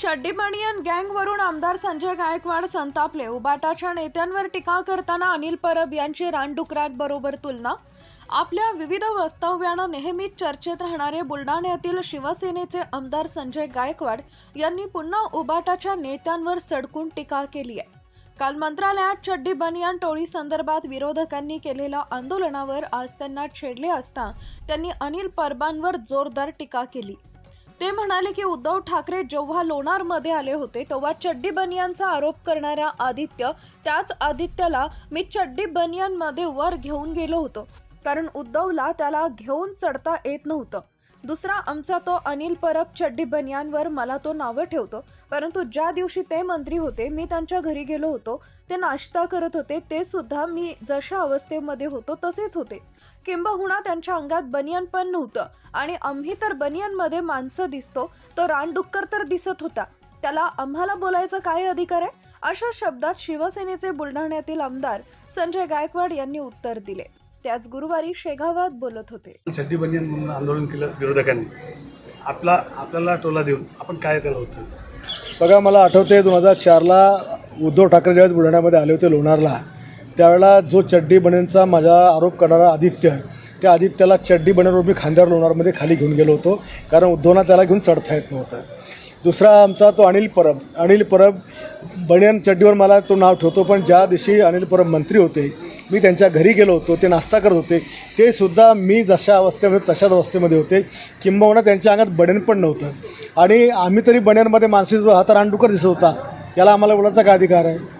चड्डीबनियन गँगवरून आमदार संजय गायकवाड संतापले. उबाटाच्या नेत्यांवर टीका करताना अनिल परब यांची रानडुकरांबरोबर तुलना. आपल्या विविध वक्तव्यानं नेहमीच चर्चेत राहणारे बुलढाण्यातील शिवसेनेचे आमदार संजय गायकवाड यांनी पुन्हा उबाटाच्या नेत्यांवर सडकून टीका केली आहे. काल मंत्रालयात चड्डी बनियान टोळी संदर्भात विरोधकांनी केलेल्या आंदोलनावर आज त्यांना छेडले असता त्यांनी अनिल परबांवर जोरदार टीका केली. ते म्हणाले की उद्धव ठाकरे जेव्हा लोणारमध्ये आले होते तेव्हा चड्डी बनियांचा आरोप करणाऱ्या आदित्य त्याच आदित्यला मी चड्डी बनियांमध्ये वर घेऊन गेलो होतो. कारण उद्धवला त्याला घेऊन चढता येत नव्हतं. दुसरा आमचा तो अनिल परब चड्डी बनियांवर मला तो नावं ठेवतो. परंतु ज्या दिवशी ते मंत्री होते मी त्यांच्या घरी गेलो होतो. ते नाश्ता करत होते ते सुद्धा मी जशा अवस्थेमध्ये होतो तसेच होते. किंबहुना त्यांच्या अंगात बनियन पण नव्हतं आणि आम्ही तर बनियनमध्ये माणसं दिसतो तो रानडुक्कर तर दिसत होता. त्याला आम्हाला बोलायचा काय अधिकार आहे? अशा शब्दात शिवसेनेचे बुलढाण्यातील आमदार संजय गायकवाड यांनी उत्तर दिले. त्याच गुरुवारी शेगावात बोलत होते. चड्डी बनियन म्हणून आंदोलन केलं विरोधकांनी. आपला आपल्याला टोला देऊन आपण काय केलं होतं? बघा मला आठवते दोन हजार चारला उद्धव ठाकरे ज्यावेळेस बुलढाण्यामध्ये आले होते लोणारला त्यावेळेला जो चड्डी बनेंचा माझा आरोप करणारा आदित्य त्या आदित्याला चड्डी बनेवर मी खांद्यावर लोणारमध्ये खाली घेऊन गेलो होतो कारण उद्धवना त्याला घेऊन चढता येत नव्हतं. दुसरा आमचा तो अनिल परब अनिल परब बनियन चड्डीवर मला तो नाव ठेवतो पण ज्या दिवशी अनिल परब मंत्री होते मी त्यांच्या घरी गेलो होतो ते नाश्ता करत होते. ते सुद्धा मी जशा अवस्थेमध्ये तशाच अवस्थेमध्ये होते. किंबहुना त्यांच्या अंगात बनेन पण नव्हतं. आणि आम्ही तरी बन्यांमध्ये माणसे जो हात दिसत होता. याला आम्हाला बोलायचा काय अधिकार आहे?